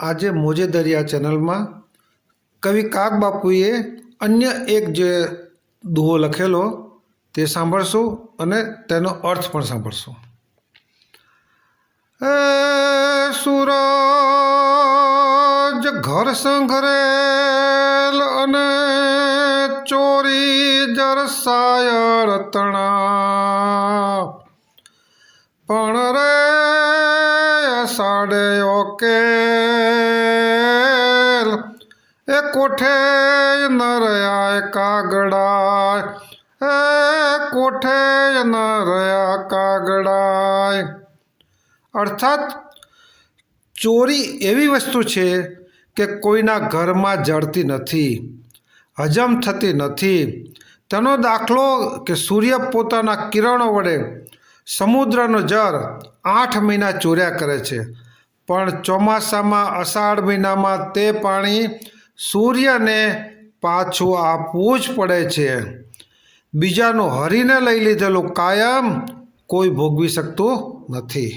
આજે મોજે દરિયા ચેનલમાં કવિ કાગબાપુએ અન્ય એક જે દુહો લખેલો તે સાંભળશું અને તેનો અર્થ પણ સાંભળશું. એ સૂરજ ઘર સંઘરેલ અને ચોરી જરસાય તણા પણ રે સાડે ઓકે એ કોઠે ન રહ્યા કાગડાય? એ કોઠે ન રહ્યા કાગડાય? અર્થાત, ચોરી એવી વસ્તુ છે કે કોઈના ઘરમાં જળતી નથી, હજમ થતી નથી. તેનો દાખલો કે સૂર્ય પોતાના કિરણો વડે સમુદ્રનો જળ આઠ મહિના ચોર્યા કરે છે. પણ ચોમાસામાં અષાઢ મહિનામાં તે પાણી સૂર્યને પાછું આપવું જ પડે છે. બીજાનું હરીને લઈ લીધેલું કાયમ કોઈ ભોગવી શકતું નથી.